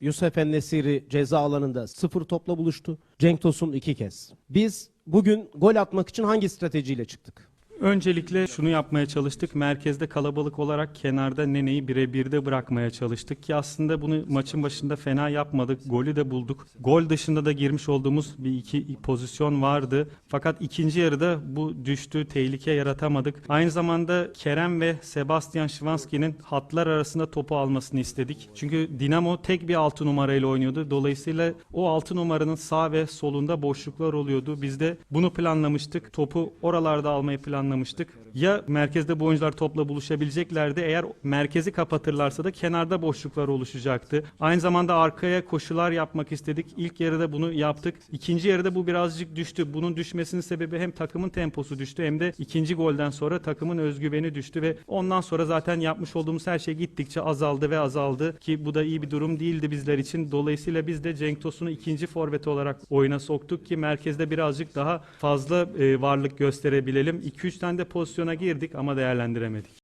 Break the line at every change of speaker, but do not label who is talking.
Yusuf Nesiri ceza alanında sıfır topla buluştu. Cenk Tosun iki kez. Biz bugün gol atmak için hangi stratejiyle çıktık?
Öncelikle şunu yapmaya çalıştık. Merkezde kalabalık olarak kenarda Nene'yi birebirde bırakmaya çalıştık ki aslında bunu maçın başında fena yapmadık. Golü de bulduk. Gol dışında da girmiş olduğumuz bir iki pozisyon vardı. Fakat ikinci yarıda bu düştü. Tehlike yaratamadık. Aynı zamanda Kerem ve Sebastian Şivanski'nin hatlar arasında topu almasını istedik. Çünkü Dinamo tek bir 6 numarayla oynuyordu. Dolayısıyla o 6 numaranın sağ ve solunda boşluklar oluyordu. Biz de bunu planlamıştık. Topu oralarda almayı planlamıştık. Ya merkezde bu oyuncular topla buluşabileceklerdi. Eğer merkezi kapatırlarsa da kenarda boşluklar oluşacaktı. Aynı zamanda arkaya koşular yapmak istedik. İlk yarıda bunu yaptık. İkinci yarıda bu birazcık düştü. Bunun düşmesinin sebebi hem takımın temposu düştü hem de ikinci golden sonra takımın özgüveni düştü ve ondan sonra zaten yapmış olduğumuz her şey gittikçe azaldı ve azaldı ki bu da iyi bir durum değildi bizler için. Dolayısıyla biz de Cenk Tosun'u ikinci forvet olarak oyuna soktuk ki merkezde birazcık daha fazla e, varlık gösterebilelim. 2-3 tane de pozisyona girdik ama değerlendiremedik.